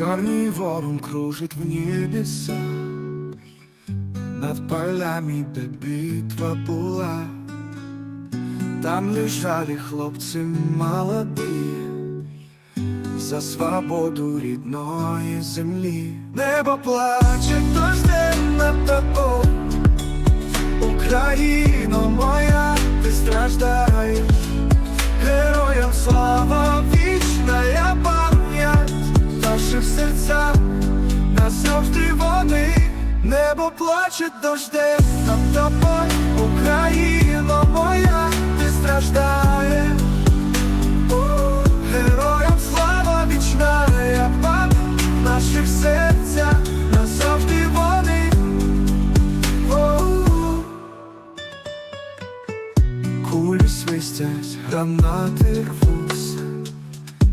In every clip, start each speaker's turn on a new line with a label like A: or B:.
A: Чорний ворон кружить в небеса. Над полями, де битва була. Там лежали хлопці молоді За свободу рідної землі. Небо плаче дождем над Небо плаче дождем над тобою Україно моя, ти страждаєш. Героям слава, вічна пам'ять Наших серцях назавжди вони. О-у-у. Кулі свистять, гранати рвуться,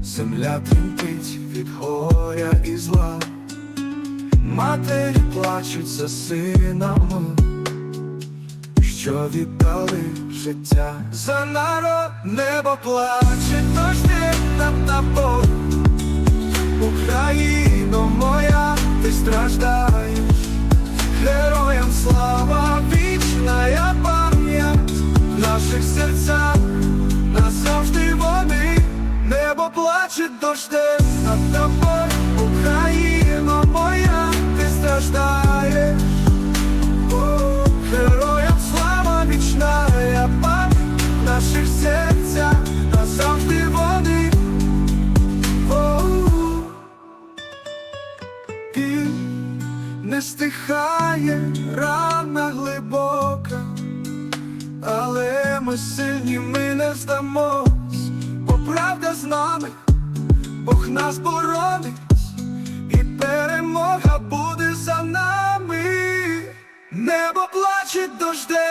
A: земля тремтить від горя і зла, матері плачуть за синами, що віддали життя. За народ, небо плаче, дождем над тобою, Україно моя, ти страждаєш. Героям слава, вічна пам'ять. В наших серцях назавжди вони. Небо плаче дождем не стихає рана глибока, але ми сильні, ми не здамось, бо правда з нами, Бог нас боронить, і перемога буде за нами. Небо плаче дождем, та